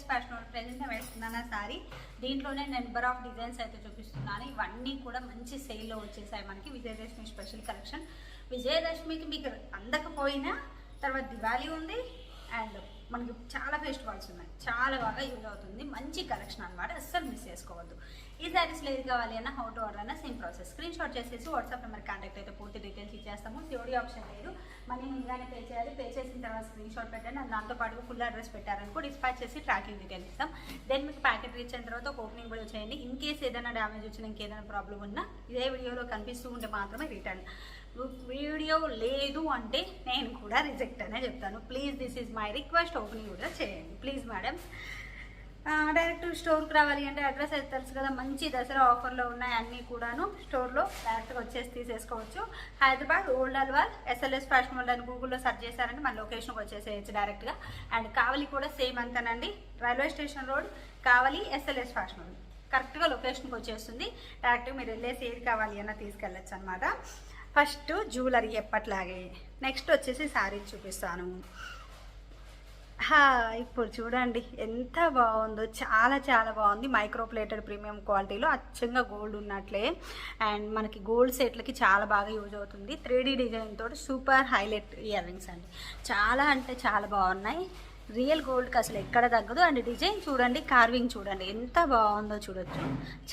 SLS fashion present వేస్తున్నాను ఆ sorry. దీంట్లోనే నెంబర్ ఆఫ్ డిజైన్స్ అయితే చూపిస్తున్నాను. ఇవన్నీ కూడా మంచి సేల్లో వచ్చేసాయి మనకి విజయదశమి స్పెషల్ కలెక్షన్. విజయదశమికి మీకు అందకపోయినా తర్వాత దివాళీ ఉంది అండ్ మనకి చాలా ఫెస్టివల్స్ ఉన్నాయి. చాలా బాగా యూజ్ అవుతుంది. మంచి కలెక్షన్ అన్నమాట. అస్సలు మిస్ చేసుకోవద్దు. ఈ శారీస్ లేదు కావాలి అన్న హౌ టు ఆర్డర్ అన్న సేమ్ ప్రాసెస్ స్క్రీన్ షాట్ చేసేసి వాట్సాప్ నెంబర్ కాంటాక్ట్ అయితే పూర్తి డీటెయిల్స్ ఇచ్చేస్తాము. సిఓడి ఆప్షన్ లేదు. మనీ ముందుగానే పే చేయాలి. పే చేసిన తర్వాత స్క్రీన్ షాట్ పెట్టండి. అండ్ దాంతో పాటు ఫుల్ అడ్రస్ పెట్టారనుకో డిస్పాచ్ చేసి ట్రాకింగ్ డీటెయిల్స్ ఇస్తాం. దెన్ మీకు ప్యాకెట్ రీచ్ అయిన తర్వాత ఒక ఓపెనింగ్ కూడా చేయండి. ఇన్ కేస్ ఏదైనా డ్యామేజ్ వచ్చినా ఇంకేదైనా ప్రాబ్లం ఉన్నా ఇదే వీడియోలో కనిపిస్తూ ఉంటే మాత్రమే రిటర్న్ వీడియో లేదు అంటే నేను కూడా రిజెక్ట్ అనే చెప్తాను. Please this is my request opening కూడా చేయండి. ప్లీజ్ మేడం డైరెక్ట్ స్టోర్కి రావాలి అంటే అడ్రస్ అయితే తెలుసు కదా. మంచి దసరా ఆఫర్లో ఉన్నాయి అన్నీ కూడాను స్టోర్లో డైరెక్ట్గా వచ్చేసి తీసేసుకోవచ్చు. Hyderabad old Alwal SLS fashion world అని గూగుల్లో సెర్చ్ చేశారంటే మన లొకేషన్కి వచ్చేసేయచ్చు డైరెక్ట్గా అండ్ కావలి కూడా సేమ్ అంతేనండి. Railway station road Kavali SLS fashion world కరెక్ట్గా లొకేషన్కి వచ్చేస్తుంది. డైరెక్ట్గా మీరు వెళ్ళేసి ఏది కావాలి అన్న తీసుకెళ్ళచ్చు అనమాట ఫస్ట్ జ్యువెలరీ ఎప్పట్లాగే. నెక్స్ట్ వచ్చేసి శారీ చూపిస్తాను. ఇప్పుడు చూడండి ఎంత బాగుందో చాలా చాలా బాగుంది. మైక్రో ప్లేటెడ్ ప్రీమియం క్వాలిటీలో అచ్చంగా గోల్డ్ ఉన్నట్లే. అండ్ మనకి గోల్డ్ సెట్లకి చాలా బాగా యూజ్ అవుతుంది. త్రీ డీ డిజైన్ తోటి సూపర్ హైలైట్ ఇయర్ రింగ్స్ అండి. చాలా అంటే చాలా బాగున్నాయి. రియల్ గోల్డ్కి అసలు ఎక్కడ తగ్గదు. అండ్ డిజైన్ చూడండి కార్వింగ్ చూడండి ఎంత బాగుందో చూడొచ్చు.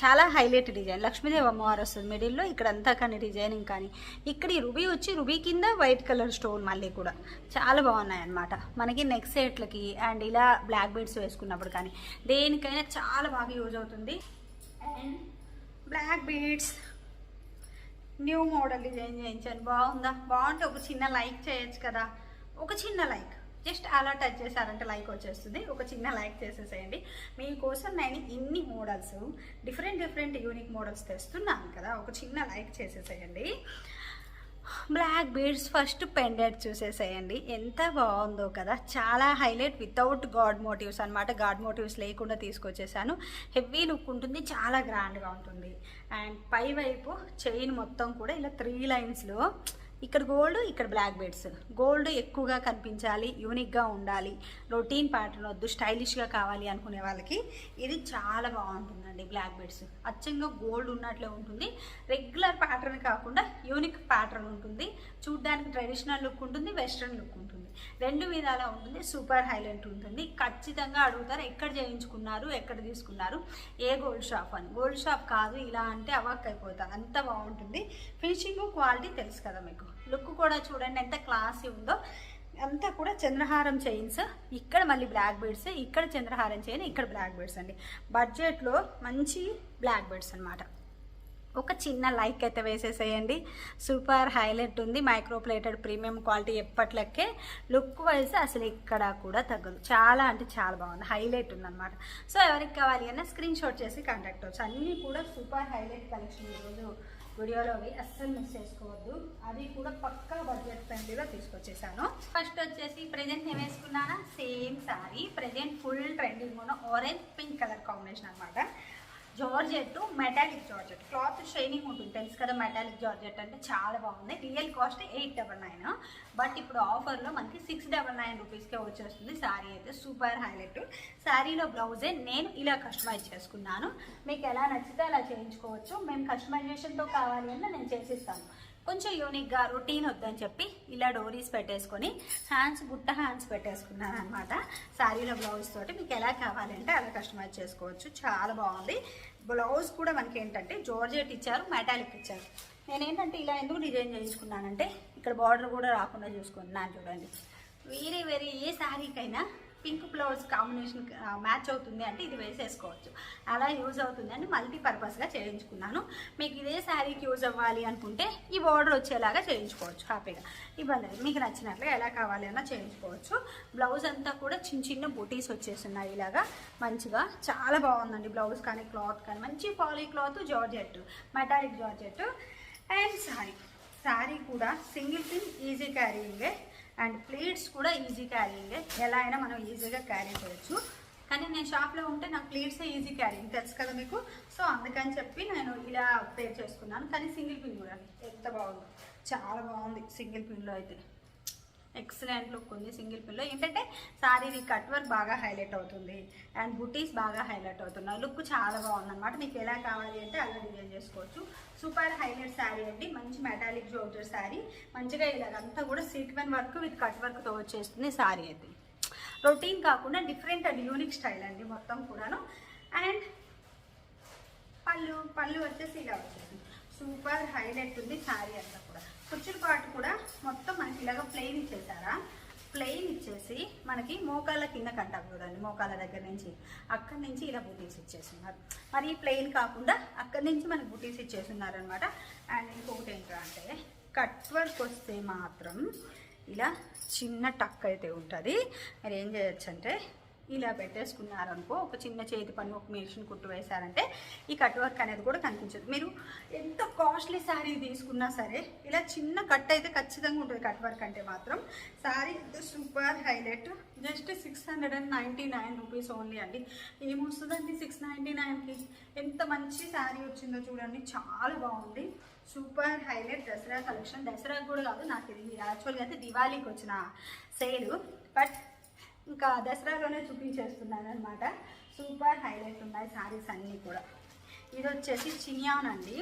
చాలా హైలైట్ డిజైన్. లక్ష్మీదేవి అమ్మవారు వస్తుంది మిడిల్లో ఇక్కడ అంతా కానీ డిజైనింగ్ కానీ. ఇక్కడ ఈ రుబీ వచ్చి రుబీ కింద వైట్ కలర్ స్టోన్ మళ్ళీ కూడా. చాలా బాగున్నాయి అన్నమాట మనకి నెక్ సెట్లకి అండ్ ఇలా బ్లాక్ బీడ్స్ వేసుకున్నప్పుడు కానీ దేనికైనా చాలా బాగా యూజ్ అవుతుంది. And black beads. New model design చేయించాను. బాగుందా? బాగుంటే ఒక చిన్న లైక్ చేయొచ్చు కదా. ఒక చిన్న లైక్. జస్ట్ అలా టచ్ చేశారంటే లైక్ వచ్చేస్తుంది. ఒక చిన్న లైక్ చేసేసేయండి. మీకోసం నేను ఇన్ని models different different unique models తెస్తున్నాను కదా. ఒక చిన్న లైక్ చేసేసేయండి. బ్లాక్ బీడ్స్ ఫస్ట్ పెండెడ్ చూసేసేయండి. ఎంత బాగుందో కదా. చాలా హైలైట్ వితౌట్ గాడ్ మోటివ్స్ అనమాట గాడ్ మోటివ్స్ లేకుండా తీసుకొచ్చేసాను. హెవీ లుక్ ఉంటుంది. చాలా గ్రాండ్గా ఉంటుంది. అండ్ పై వైపు చైన్ మొత్తం కూడా ఇలా త్రీ లైన్స్లో ఇక్కడ గోల్డ్ ఇక్కడ బ్లాక్ బెడ్స్ గోల్డ్ ఎక్కువగా కనిపించాలి యూనిక్గా ఉండాలి. రొటీన్ ప్యాటర్న్ వద్దు స్టైలిష్గా కావాలి అనుకునే వాళ్ళకి ఇది చాలా బాగుంటుందండి బ్లాక్ బెడ్స్ అచ్చంగా గోల్డ్ ఉన్నట్లే ఉంటుంది. రెగ్యులర్ ప్యాటర్న్ కాకుండా యూనిక్ ప్యాటర్న్ ఉంటుంది. చూడ్డానికి ట్రెడిషనల్ లుక్ ఉంటుంది వెస్ట్రన్ లుక్ ఉంటుంది. రెండు విధాలా ఉంటుంది. సూపర్ హైలైట్ ఉంటుంది. ఖచ్చితంగా అడుగుతారు ఎక్కడ చేయించుకున్నారు ఎక్కడ తీసుకున్నారు ఏ గోల్డ్ షాప్ అని. గోల్డ్ షాప్ కాదు ఇలా అంటే అవాక్ అయిపోతారు. అంత బాగుంటుంది. ఫినిషింగ్ క్వాలిటీ తెలుసు కదా మీకు. లుక్ కూడా చూడండి ఎంత క్లాసీ ఉందో. అంతా కూడా చంద్రహారం చైన్స్. ఇక్కడ మళ్ళీ బ్లాక్ బెడ్స్ ఇక్కడ చంద్రహారం చైన్ ఇక్కడ బ్లాక్ బెడ్స్ అండి. బడ్జెట్లో మంచి బ్లాక్ బెడ్స్ అన్నమాట. ఒక చిన్న లైక్ అయితే వేసేసేయండి. సూపర్ హైలైట్ ఉంది. మైక్రోప్లేటెడ్ ప్రీమియం క్వాలిటీ ఎప్పట్లకే. లుక్ వైజ్ అసలు ఇక్కడ కూడా తగ్గదు. చాలా అంటే చాలా బాగుంది. హైలైట్ ఉందన్నమాట. సో ఎవరికి కావాలి అన్న స్క్రీన్ షాట్ చేసి కాంటాక్ట్ అవచ్చు అన్నీ కూడా సూపర్ హైలైట్ కలెక్షన్ ఈరోజు వీడియోలోవి. అస్సలు మిస్ చేసుకోవద్దు. అది కూడా పక్కా బడ్జెట్ ఫ్రెండ్లీగా తీసుకొచ్చేసాను. ఫస్ట్ వచ్చేసి ప్రెజెంట్ నేను వేసుకున్నానా? Same sari. Present full trending ఉన్న ఆరెంజ్ పింక్ కలర్ కాంబినేషన్ అనమాట georgette metallic georgette. Cloth shining ఉంటుంది. తెలుసు కదా మెటాలిక్ జార్జెట్ అంటే చాలా బాగుంది. Real cost eight double nine. But ఇప్పుడు ఆఫర్లో మనకి సిక్స్ డబల్ నైన్ రూపీస్కే వచ్చేస్తుంది. శారీ అయితే సూపర్ హైలైట్. శారీలో బ్లౌజే నేను ఇలా కస్టమైజ్ చేసుకున్నాను. మీకు ఎలా నచ్చితే అలా చేయించుకోవచ్చు. మేము కస్టమైజేషన్తో కావాలి అన్న నేను చేసిస్తాను. కొంచెం యూనిక్గా రొటీన్ వద్దని చెప్పి ఇలా డోరీస్ పెట్టేసుకొని హ్యాండ్స్ గుట్ట హ్యాండ్స్ పెట్టేసుకున్నాను అనమాట శారీలో బ్లౌజ్ తోటి మీకు ఎలా కావాలంటే అలా కస్టమైజ్ చేసుకోవచ్చు. చాలా బాగుంది. బ్లౌజ్ కూడా మనకి ఏంటంటే జోర్జెట్ ఇచ్చారు మెటాలిక్ ఇచ్చారు. నేనేంటంటే ఇలా ఎందుకు డిజైన్ చేయించుకున్నానంటే ఇక్కడ బార్డర్ కూడా రాకుండా చూసుకున్నాను చూడండి. వేరే వేరే ఏ శారీకైనా పింక్ బ్లౌజ్ కాంబినేషన్ మ్యాచ్ అవుతుంది అంటే ఇది వేసేసుకోవచ్చు. అలా యూజ్ అవుతుంది అని మల్టీపర్పస్గా చేయించుకున్నాను. మీకు ఇదే శారీకి యూజ్ అవ్వాలి అనుకుంటే ఈ బార్డర్ వచ్చేలాగా చేయించుకోవచ్చు హ్యాపీగా. ఇబ్బంది మీకు నచ్చినట్లుగా ఎలా కావాలి అన్నా చేయించుకోవచ్చు. బ్లౌజ్ అంతా కూడా చిన్న చిన్న బుటీస్ వచ్చేస్తున్నాయి ఇలాగా. మంచిగా చాలా బాగుందండి బ్లౌజ్ కానీ క్లాత్ కానీ. మంచి poly cloth georgette metallic georgette and sari sari కూడా సింగిల్ పిన్ ఈజీ క్యారీయింగే. అండ్ ప్లేట్స్ కూడా ఈజీ క్యారీయింగే ఎలా అయినా మనం ఈజీగా క్యారీ చేయొచ్చు. కానీ నేను షాప్లో ఉంటే నాకు ప్లేట్సే ఈజీ క్యారీయింగ్ తెలుసు కదా మీకు? సో అందుకని చెప్పి నేను ఇలా పేర్ చేసుకున్నాను. కానీ సింగిల్ పిన్ కూడా ఎంత బాగుంది. చాలా బాగుంది సింగిల్ పిన్లో అయితే. ఎక్సలెంట్ లుక్ ఉంది సింగిల్ పిల్లో ఏంటంటే సారీ కట్ వర్క్ బాగా హైలైట్ అవుతుంది. అండ్ బుటీస్ బాగా హైలైట్ అవుతున్నాయి. లుక్ చాలా బాగుంది అనమాట మీకు ఎలా కావాలి అంటే అలా డిజైన్ చేసుకోవచ్చు. సూపర్ హైలైట్ శారీ అండి. మంచి మెటాలిక్ జోటర్ శారీ మంచిగా ఇలాగంతా కూడా సీక్వెన్ వర్క్ విత్ కట్ వర్క్తో వచ్చేస్తుంది శారీ అయితే. రొటీన్ కాకుండా డిఫరెంట్ అండ్ యూనిక్ స్టైల్ అండి మొత్తం కూడాను. అండ్ పళ్ళు పళ్ళు వచ్చేసి ఇలా వచ్చేసింది. సూపర్ హైలైట్ ఉంది శారీ అంతా కూడా. కుచ్చుల పాటు కూడా మొత్తం మనకి ఇలాగ ప్లెయిన్ ఇచ్చేసారా? ప్లెయిన్ ఇచ్చేసి మనకి మోకాళ్ళ కింద కంటాం చూడండి మోకాళ్ళ దగ్గర నుంచి. అక్కడి నుంచి ఇలా బుటీస్ ఇచ్చేస్తున్నారు. మరి ప్లెయిన్ కాకుండా అక్కడి నుంచి మనకి బుటీస్ ఇచ్చేస్తున్నారు అనమాట అండ్ ఇంకొకటి ఏంటంటే కట్ వర్క్ వస్తే మాత్రం ఇలా చిన్న టక్ అయితే ఉంటుంది. మీరు ఏం చేయొచ్చు అంటే ఇలా పెట్టేసుకున్నారనుకో ఒక చిన్న చేతి పని ఒక మిషన్ కుట్టు వేశారంటే ఈ కట్ వర్క్ అనేది కూడా కనిపించదు. మీరు ఎంత కాస్ట్లీ శారీ తీసుకున్నా సరే ఇలా చిన్న కట్ అయితే ఖచ్చితంగా ఉంటుంది కట్ వర్క్ అంటే మాత్రం. Sari super highlight. Just six hundred and ninety nine rupees only అండి. ఏమొస్తుందండి సిక్స్ నైంటీ నైన్కి ఎంత మంచి శారీ వచ్చిందో చూడండి. చాలా బాగుంది. Super highlight Dasara collection. Dasara కూడా కాదు నాకు ఇది యాక్చువల్గా అయితే దివాళీకి వచ్చిన సేల్. బట్ ఇంకా దసరాలోనే చూపించేస్తున్నాను అనమాట సూపర్ హైలైట్ ఉన్నాయి శారీస్ అన్నీ కూడా. ఇది వచ్చేసి చినియాన్ అండి.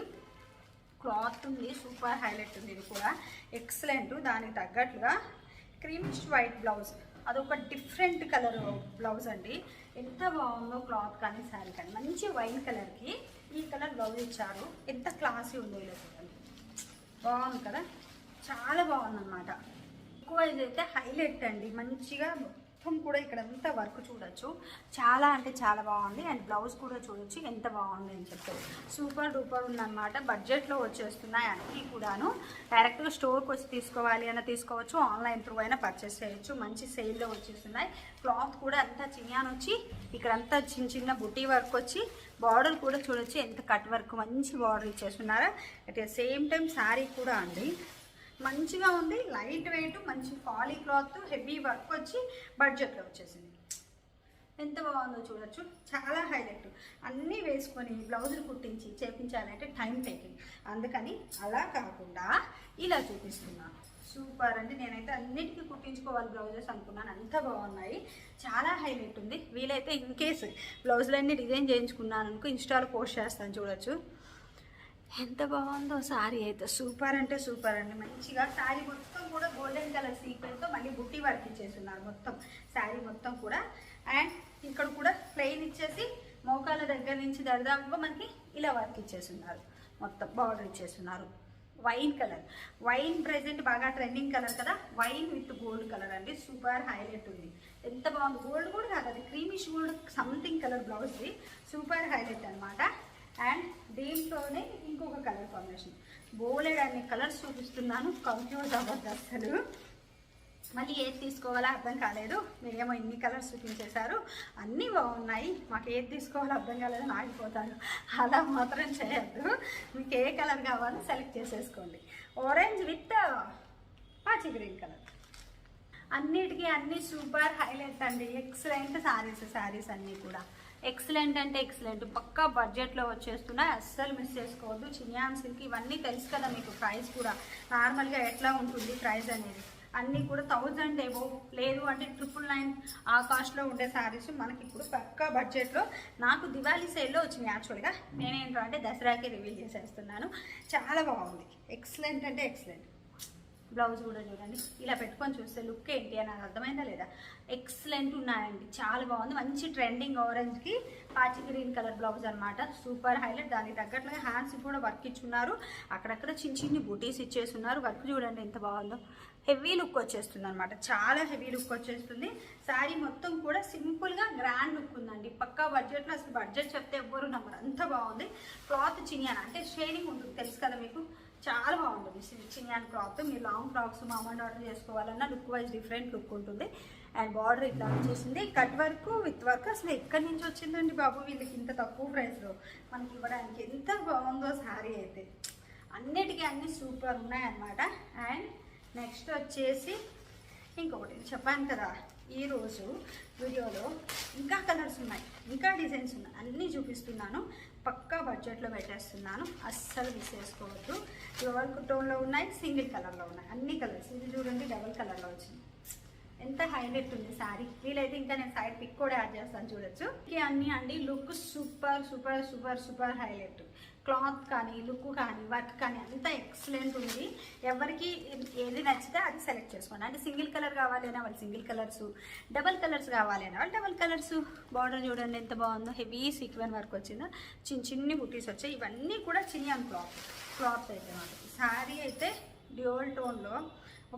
క్లాత్ ఉంది సూపర్ హైలైట్ ఉంది ఇది కూడా. ఎక్సలెంట్ దానికి తగ్గట్లుగా క్రీమిష్ వైట్ బ్లౌజ్. అదొక డిఫరెంట్ కలర్ బ్లౌజ్ అండి. ఎంత బాగుందో క్లాత్ కానీ శారీ కానీ. మంచి వైట్ కలర్కి ఈ కలర్ బ్లౌజ్ ఇచ్చారు. ఎంత క్లాసీ ఉందో ఇలా చూడండి. బాగుంది కదా? చాలా బాగుందన్నమాట. ఎక్కువ ఇదైతే హైలైట్ అండి. మంచిగా మొత్తం కూడా ఇక్కడ అంతా వర్క్ చూడొచ్చు. చాలా అంటే చాలా బాగుంది. అండ్ బ్లౌజ్ కూడా చూడొచ్చు. ఎంత బాగుంది అని చెప్పి. సూపర్ డూపర్ ఉందన్నమాట. బడ్జెట్లో వచ్చేస్తున్నాయి అన్నీ కూడాను. డైరెక్ట్గా స్టోర్కి వచ్చి తీసుకోవాలి అయినా తీసుకోవచ్చు. ఆన్లైన్ త్రూ అయినా పర్చేస్ చేయొచ్చు. మంచి సేల్లో వచ్చేస్తున్నాయి. క్లాత్ కూడా అంతా చిన్న వచ్చి ఇక్కడ అంతా చిన్న చిన్న బుటీ వర్క్ వచ్చి బార్డర్ కూడా చూడొచ్చు. ఎంత కట్ వర్క్ మంచి border ఇచ్చేస్తున్నారా. At the same time sari కూడా అండి. మంచిగా ఉంది లైట్ వెయిట్ మంచి ఫాలీ క్లాత్ హెవీ వర్క్ వచ్చి బడ్జెట్లో వచ్చేసింది. ఎంత బాగుందో చూడొచ్చు. చాలా హైలైట్. అన్నీ వేసుకొని బ్లౌజులు కుట్టించి చేపించాలంటే టైం టేకింగ్. అందుకని అలా కాకుండా ఇలా చూపిస్తున్నాను సూపర్ అంటే నేనైతే అన్నిటికీ కుట్టించుకోవాలి బ్లౌజెస్ అనుకున్నాను. అంత బాగున్నాయి. చాలా హైలైట్ ఉంది. వీలైతే ఇన్ కేసు బ్లౌజులన్నీ డిజైన్ చేయించుకున్నాను అనుకో ఇన్స్టాలో పోస్ట్ చేస్తాను చూడొచ్చు. ఎంత బాగుందో శారీ అయితే. సూపర్ అంటే సూపర్ అండి. మంచిగా శారీ మొత్తం కూడా గోల్డెన్ కలర్ సీక్వెన్స్తో మళ్ళీ బుట్టి వర్క్ ఇచ్చేస్తున్నారు మొత్తం. శారీ మొత్తం కూడా. అండ్ ఇక్కడ కూడా ప్లెయిన్ ఇచ్చేసి మోకాల దగ్గర నుంచి దరిదాపుగా మనకి ఇలా వర్క్ ఇచ్చేస్తున్నారు. మొత్తం బార్డర్ ఇచ్చేస్తున్నారు. వైన్ కలర్ వైన్ ప్రెసెంట్ బాగా ట్రెండింగ్ కలర్ కదా? వైన్ విత్ గోల్డ్ కలర్ అండి. సూపర్ హైలైట్ ఉంది. ఎంత బాగుంది. గోల్డ్ కూడా కాదు అది క్రీమిష్ గోల్డ్ సంథింగ్ కలర్ బ్లౌజ్ది సూపర్ హైలైట్ అనమాట అండ్ దీంట్లోనే ఇంకొక కలర్ కాంబినేషన్ బోలెడ్ అన్ని కలర్స్ చూపిస్తున్నాను. కన్ఫ్యూజ్ అవ్వద్దు అసలు మళ్ళీ ఏది తీసుకోవాలో అర్థం కాలేదు. మీరేమో ఇన్ని కలర్స్ చూపించేశారు. అన్నీ బాగున్నాయి. మాకు ఏది తీసుకోవాలో అర్థం కాలేదని ఆగిపోతారు అలా మాత్రం చేయొద్దు. మీకు ఏ కలర్ కావాలో సెలెక్ట్ చేసేసుకోండి. ఆరెంజ్ విత్ పాచి గ్రీన్ కలర్ అన్నిటికీ అన్ని సూపర్ హైలైట్ అండి. ఎక్సలెంట్ శారీస్ శారీస్ అన్నీ కూడా. ఎక్సలెంట్ అంటే ఎక్సలెంట్. పక్కా బడ్జెట్లో వచ్చేస్తున్నాయి అస్సలు మిస్ చేసుకోవద్దు. చిన్యాన్ సిల్క్ ఇవన్నీ తెలుసు కదా మీకు ప్రైస్ కూడా. నార్మల్గా ఎట్లా ఉంటుంది ప్రైస్ అనేది? అన్నీ కూడా థౌజండ్ ఏవో లేదు అంటే ట్రిపుల్ నైన్ ఆ కాస్ట్లో ఉండే శారీస్ మనకి ఇప్పుడు పక్కా బడ్జెట్లో. నాకు దివాళీ సేల్లో వచ్చినాయి యాక్చువల్గా. నేనేంటో అంటే దసరాకి రివీల్ చేసేస్తున్నాను. చాలా బాగుంది. ఎక్సలెంట్ అంటే ఎక్సలెంట్. బ్లౌజ్ కూడా చూడండి. ఇలా పెట్టుకొని చూస్తే లుక్ ఏంటి అని అర్థమైందా లేదా? ఎక్సలెంట్ ఉన్నాయండి. చాలా బాగుంది. మంచి ట్రెండింగ్ ఆరెంజ్కి పాచి గ్రీన్ కలర్ బ్లౌజ్ అనమాట సూపర్ హైలైట్ దానికి తగ్గట్లుగా హ్యాండ్స్ కూడా వర్క్ ఇచ్చున్నారు. అక్కడక్కడ చిన్న చిన్ని బుటీస్ ఇచ్చేస్తున్నారు. వర్క్ చూడండి ఎంత బాగుందో. హెవీ లుక్ వచ్చేస్తుంది అనమాట చాలా హెవీ లుక్ వచ్చేస్తుంది. శారీ మొత్తం కూడా సింపుల్గా గ్రాండ్ లుక్ ఉందండి. పక్కా బడ్జెట్లో అసలు బడ్జెట్ చెప్తే ఎవ్వరు నమ్మరు. అంత బాగుంది. క్లాత్ చిన్న అంటే షేడింగ్ ఉంటుంది. తెలుసు కదా మీకు? చాలా బాగుంటుంది. Stitching and crop. మీరు లాంగ్ ఫ్రాక్స్ మామూలు ఆర్డర్ చేసుకోవాలన్నా లుక్ వైజ్ డిఫరెంట్ లుక్ ఉంటుంది. అండ్ బార్డర్ ఇట్లా వచ్చేసింది. కట్ వర్క్ విత్ వర్క్ అసలు ఎక్కడి నుంచి వచ్చిందండి బాబు వీళ్ళకి ఇంత తక్కువ ప్రైస్లో మనకి ఇవ్వడానికి ఎంత బాగుందో శారీ అయితే. అన్నిటికీ అన్ని సూపర్ ఉన్నాయన్నమాట. అండ్ నెక్స్ట్ వచ్చేసి ఇంకొకటి చెప్పాను కదా ఈరోజు వీడియోలో ఇంకా కలర్స్ ఉన్నాయి ఇంకా డిజైన్స్ ఉన్నాయి. అన్నీ చూపిస్తున్నాను. పక్కా బడ్జెట్లో పెట్టేస్తున్నాను. అస్సలు విసేసుకోవద్దు చేసుకోవద్దు వర్క్ టోన్లో ఉన్నాయి సింగిల్ కలర్లో ఉన్నాయి. అన్ని కలర్స్. ఇది చూడండి డబుల్ కలర్లో వచ్చింది. ఎంత హైలైట్ ఉంది సారీ. వీలైతే ఇంకా నేను సైడ్ పిక్ కూడా యాడ్ చేస్తాను చూడొచ్చు. ఇవి అన్ని అండి. Look super super super super highlight. Cloth కానీ లుక్ కానీ వర్క్ కానీ అంతా ఎక్సలెంట్ ఉంది. ఎవరికి ఏది నచ్చితే అది సెలెక్ట్ చేసుకోండి. అంటే సింగిల్ కలర్ కావాలి వాళ్ళు సింగిల్ కలర్స్ డబల్ కలర్స్ కావాలి వాళ్ళు డబల్ కలర్స్. బార్డర్ చూడండి ఎంత బాగుందో. హెవీ సీక్వెన్ వర్క్ వచ్చిందో. చిన్న చిన్ని బుటీస్ వచ్చాయి. ఇవన్నీ కూడా చినియన్ క్లాత్. క్లాత్ అయితే మనకి శారీ అయితే డ్యూల్ టోన్లో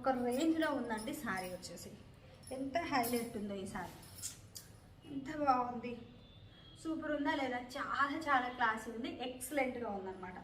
ఒక రేంజ్లో ఉందండి శారీ వచ్చేసి. ఎంత హైలైట్ ఉందో ఈసారి. ఎంత బాగుంది. సూపర్ ఉందా లేదా? చాలా చాలా క్లాసీ ఉంది. ఎక్సలెంట్గా ఉందన్నమాట.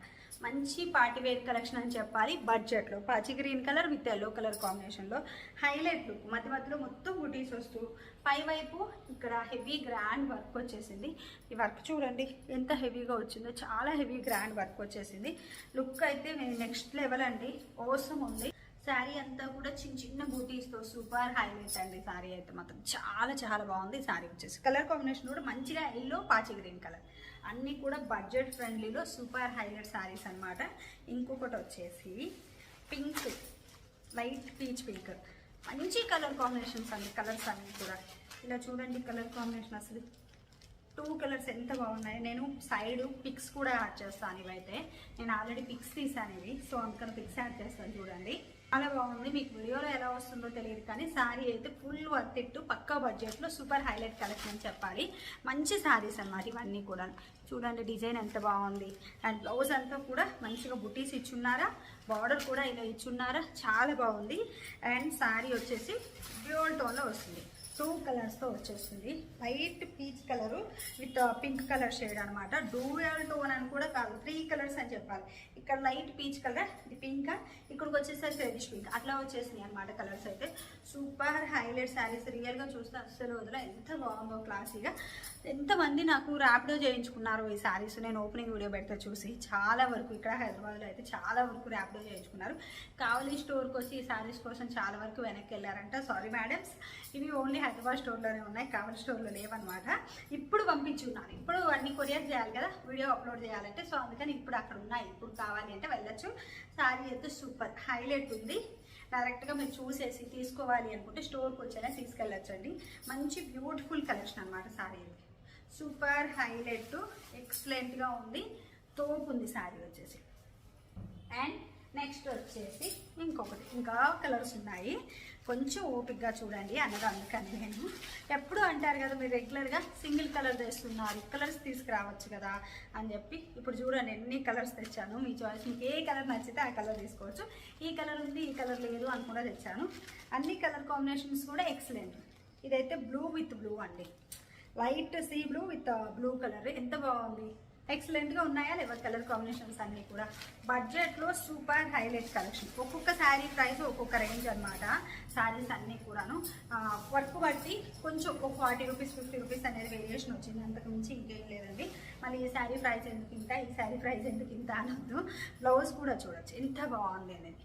మంచి పార్టీ వేర్ కలెక్షన్ అని చెప్పాలి. బడ్జెట్లో. పచ్చి green colour with yellow colour కాంబినేషన్లో. Highlight look. మధ్య మధ్యలో మొత్తం బుటీస్ వస్తూ పై వైపు ఇక్కడ హెవీ గ్రాండ్ వర్క్ వచ్చేసింది. ఈ వర్క్ చూడండి ఎంత హెవీగా వచ్చిందో. చాలా హెవీ గ్రాండ్ వర్క్ వచ్చేసింది. లుక్ అయితే నెక్స్ట్ లెవెల్ అండి. ఓసం ఉంది. శారీ అంతా కూడా చిన్న చిన్న బూటీస్తో సూపర్ హైలైట్ అండి. శారీ అయితే మాత్రం చాలా చాలా బాగుంది. శారీ వచ్చేసి కలర్ కాంబినేషన్ కూడా మంచిగా ఎల్లో పాచి గ్రీన్ కలర్. అన్నీ కూడా బడ్జెట్ ఫ్రెండ్లీలో సూపర్ హైలైట్ శారీస్ అన్నమాట. ఇంకొకటి వచ్చేసి పింక్ లైట్ పీచ్ పింక్. మంచి కలర్ కాంబినేషన్స్ అండి. కలర్స్ అన్నీ కూడా. ఇలా చూడండి కలర్ కాంబినేషన్ అసలు. టూ కలర్స్ ఎంత బాగున్నాయి. నేను సైడ్ పిక్స్ కూడా యాడ్ చేస్తాను ఇవైతే. నేను ఆల్రెడీ పిక్స్ తీసాను ఇవి. సో అందుకని పిక్స్ యాడ్ చేస్తాను చూడండి. చాలా బాగుంది. మీకు వీడియోలో ఎలా వస్తుందో తెలియదు కానీ శారీ అయితే ఫుల్ వర్త్ ఇట్టు పక్కా బడ్జెట్లో సూపర్ హైలైట్ కలెక్షన్ అని చెప్పాలి. మంచి శారీస్ అన్నమాట ఇవన్నీ కూడా. చూడండి డిజైన్ ఎంత బాగుంది. అండ్ బ్లౌజ్ అంతా కూడా మంచిగా బుటీస్ ఇచ్చున్నారా? బార్డర్ కూడా ఇలా ఇచ్చున్నారా? చాలా బాగుంది. అండ్ శారీ వచ్చేసి డ్యూల్ టోన్లో వస్తుంది. టూ కలర్స్తో వచ్చేస్తుంది. Light peach colour with pink colour shade అనమాట డూయల్ టోన్ అని కూడా కాదు త్రీ కలర్స్ అని చెప్పాలి. ఇక్కడ లైట్ పీచ్ కలర్ ఇది పింక్ ఇక్కడికి వచ్చేసరికి రెడిష్ పింక్ అట్లా వచ్చేసినాయి అనమాట కలర్స్ అయితే. సూపర్ హైలైట్ శారీస్ రియల్గా చూస్తే అస్సలు వదిలే. ఎంత బాగుందో క్లాసీగా ఎంతమంది నాకు ర్యాపిడో చేయించుకున్నారు ఈ శారీస్ నేను ఓపెనింగ్ వీడియో పెడితే చూసి చాలా వరకు ఇక్కడ హైదరాబాద్లో అయితే చాలా వరకు ర్యాపిడో చేయించుకున్నారు. కావలి స్టోర్కి వచ్చి ఈ శారీస్ కోసం చాలా వరకు వెనక్కి వెళ్ళారంట. సారీ మేడమ్స్ ఇవి ఓన్లీ హైదరాబాద్ స్టోర్లోనే ఉన్నాయి కావలి స్టోర్లో లేవన్నమాట. ఇప్పుడు పంపించున్నాను. ఇప్పుడు అన్ని కొరియర్ చేయాలి కదా వీడియో అప్లోడ్ చేయాలంటే సో అందుకని ఇప్పుడు అక్కడ ఉన్నాయి. ఇప్పుడు కావాలి అంటే వెళ్ళొచ్చు. శారీ అయితే సూపర్. హైలైట్ ఉంది. డైరెక్ట్గా మీరు చూసేసి తీసుకోవాలి అనుకుంటే స్టోర్కి వచ్చేలా తీసుకెళ్ళొచ్చండి. మంచి బ్యూటిఫుల్ కలెక్షన్ అనమాట శారీ సూపర్ హైలైట్ ఎక్సలెంట్గా ఉంది. తోపు ఉంది శారీ వచ్చేసి. అండ్ నెక్స్ట్ వచ్చేసి ఇంకొకటి. ఇంకా కలర్స్ ఉన్నాయి. కొంచెం ఓపిక్గా చూడండి అన్నది అందుకని నేను. ఎప్పుడు అంటారు కదా మీరు రెగ్యులర్గా సింగిల్ కలర్ తెస్తున్నారు కలర్స్ తీసుకురావచ్చు కదా అని చెప్పి ఇప్పుడు చూడండి ఎన్ని కలర్స్ తెచ్చాను. మీ చాయిస్ మీకు ఏ కలర్ నచ్చితే ఆ కలర్ తీసుకోవచ్చు. ఈ కలర్ ఉంది ఈ కలర్ లేదు అని కూడా తెచ్చాను. అన్ని కలర్ కాంబినేషన్స్ కూడా ఎక్సలెంట్. ఇదైతే బ్లూ విత్ బ్లూ అండి. Light sea blue with blue colour. ఎంత బాగుంది. ఎక్సలెంట్గా ఉన్నాయా లేవా కలర్ కాంబినేషన్స్ అన్నీ కూడా? బడ్జెట్లో సూపర్ హైలైట్ కలెక్షన్ ఒక్కొక్క శారీ ప్రైస్ ఒక్కొక్క రేంజ్ అనమాట శారీస్ అన్నీ కూడాను. వర్క్ బట్టి కొంచెం ఒక ఫార్టీ రూపీస్ ఫిఫ్టీ రూపీస్ అనేది వేరియేషన్ వచ్చింది. అంతకు మించి ఇంకేం లేదండి. మళ్ళీ ఈ శారీ ప్రైస్ ఎందుకు ఇంత ఈ శారీ ప్రైస్ ఎందుకు ఇంత అనొద్దు బ్లౌజ్ కూడా చూడొచ్చు. ఎంత బాగుంది అనేది.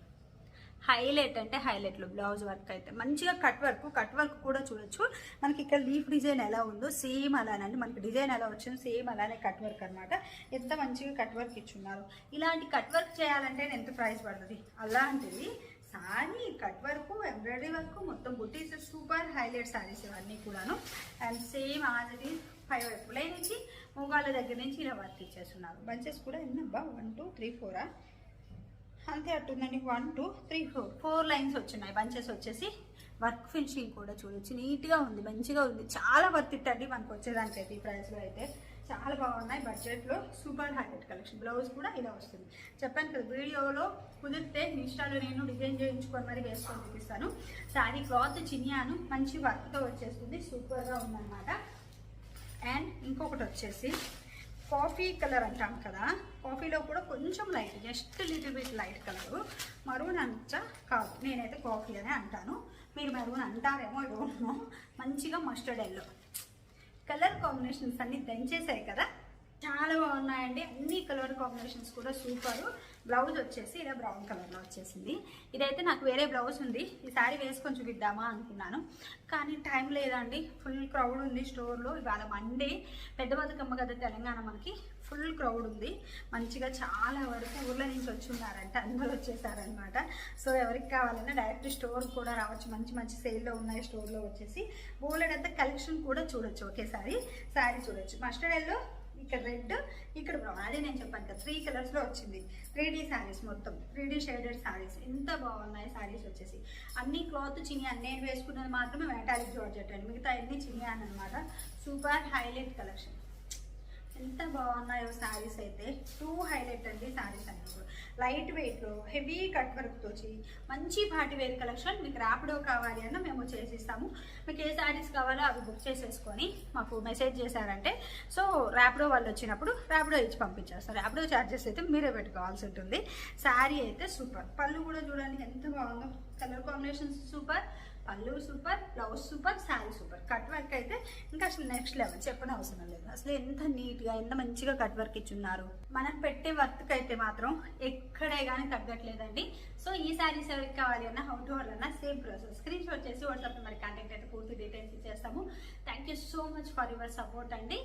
హైలైట్ అంటే హైలైట్లు బ్లౌజ్ వర్క్ అయితే. మంచిగా కట్ వర్క్ కట్ వర్క్ కూడా చూడొచ్చు. మనకి ఇక్కడ లీఫ్ డిజైన్ ఎలా ఉందో సేమ్ అలానండి మనకి డిజైన్ ఎలా వచ్చిందో సేమ్ అలానే కట్ వర్క్ అనమాట ఎంత మంచిగా కట్ వర్క్ ఇచ్చున్నారు. ఇలాంటి కట్ వర్క్ చేయాలంటే ఎంత ప్రైస్ పడుతుంది? అలాంటిది sari cut work embroidery work మొత్తం బుటీస్ సూపర్ హైలైట్ సారీస్ ఇవన్నీ కూడాను. And same as it is five వైపులే నుంచి మొగాళ్ళ దగ్గర నుంచి ఇలా వర్క్ ఇచ్చేస్తున్నారు. బంచెస్ కూడా ఎన్నబ్బా వన్ టూ త్రీ ఫోరా? అంతే అట్టుందండి. One two three four four lines వచ్చినాయి. బంచెస్ వచ్చేసి వర్క్ ఫినిషింగ్ కూడా చూడొచ్చు. నీట్గా ఉంది మంచిగా ఉంది. చాలా వర్త్ ఇట్టండి మనకు వచ్చేదానికైతే ఈ ప్రైస్లో అయితే. చాలా బాగున్నాయి బడ్జెట్లో సూపర్ హైలైట్ కలెక్షన్ బ్లౌజ్ కూడా ఇలా వస్తుంది. చెప్పాను కదా వీడియోలో కుదిరితే ఇన్స్టాలో నేను డిజైన్ చేయించుకొని మరి వేసుకొని చూపిస్తాను. శారీ క్లాత్ చినియాను మంచి వర్క్తో వచ్చేస్తుంది. సూపర్గా ఉందన్నమాట. అండ్ ఇంకొకటి వచ్చేసి కాఫీ కలర్ అంటాం కదా కాఫీలో కూడా కొంచెం light just little bit light colour. Maroon అంచ కాదు నేనైతే కాఫీ అనే అంటాను. మీరు మరూన్ అంటారేమో డోంట్ మంచిగా మస్టర్డ్ ఎల్లో కలర్ కాంబినేషన్స్ అన్నీ దంచేసాయి కదా. చాలా బాగున్నాయండి. అన్ని కలర్ కాంబినేషన్స్ కూడా సూపర్. బ్లౌజ్ వచ్చేసి ఇలా బ్రౌన్ కలర్లో వచ్చేసింది. ఇదైతే నాకు వేరే బ్లౌజ్ ఉంది. ఈ శారీ వేసుకొని చూపిద్దామా అనుకున్నాను. కానీ టైం లేదండి. ఫుల్ క్రౌడ్ ఉంది స్టోర్లో ఇవాళ మండే పెద్ద బతుకమ్మ కదా తెలంగాణ మనకి. ఫుల్ క్రౌడ్ ఉంది. మంచిగా చాలా వరకు ఊర్ల నుంచి వచ్చి ఉన్నారంట. అందరూ వచ్చేసారనమాట సో ఎవరికి కావాలన్నా డైరెక్ట్ స్టోర్ కూడా రావచ్చు. మంచి మంచి సేల్లో ఉన్నాయి స్టోర్లో వచ్చేసి. బోలెడంతా కలెక్షన్ కూడా చూడొచ్చు ఒకేసారి. శారీ చూడొచ్చు. మస్టర్డ్ ఎల్లో ఇక్కడ రెడ్ ఇక్కడ బ్రౌన్. అదే నేను చెప్పాను కదా త్రీ కలర్స్లో వచ్చింది. త్రీ డీ శారీస్ మొత్తం. త్రీ డీ షేడెడ్ శారీస్ ఎంత బాగున్నాయి శారీస్ వచ్చేసి. అన్ని క్లాత్ చినియాన్ నేను వేసుకున్నది మాత్రమే మెటాలిక్ జార్జెట్ అండి. మిగతా అన్ని చినియాన్ అనమాట సూపర్ హైలైట్ కలెక్షన్ ఎంత బాగున్నాయో శారీస్ అయితే. టూ హైలైట్ అండి శారీస్ అన్ని కూడా లైట్ వెయిట్లో హెవీ కట్ వర్క్తో వచ్చి మంచి పార్టీ వేర్ కలెక్షన్ మీకు ర్యాపిడో కావాలి అన్న మేము చేసిస్తాము. మీకు ఏ శారీస్ కావాలో అవి బుక్ చేసేసుకొని మాకు మెసేజ్ చేశారంటే సో ర్యాపిడో వాళ్ళు వచ్చినప్పుడు ర్యాపిడో ఇచ్చి పంపించేస్తారు ర్యాపిడో ఛార్జెస్ అయితే మీరే పెట్టుకోవాల్సి ఉంటుంది. శారీ అయితే సూపర్ పళ్ళు కూడా చూడండి ఎంత బాగుందో. కలర్ కాంబినేషన్స్ సూపర్ పళ్ళు super blouse super sari super. Cut work అయితే ఇంకా అసలు నెక్స్ట్ లెవెల్ చెప్పని అవసరం లేదు. అసలు ఎంత నీట్గా ఎంత మంచిగా కట్ వర్క్ ఇచ్చున్నారు. మనం పెట్టే వర్క్ అయితే మాత్రం ఎక్కడే కానీ తగ్గట్లేదండి. సో ఈ శారీస్ ఎవరికి కావాలి అన్న హౌ టు ఆర్డర్ అన్న సేమ్ ప్రాసెస్ స్క్రీన్ షాట్ చేసి వాట్సాప్ మరి కాంటాక్ట్ అయితే పూర్తి డీటెయిల్స్ ఇచ్చేస్తాము. Thank you so much for your support అండి.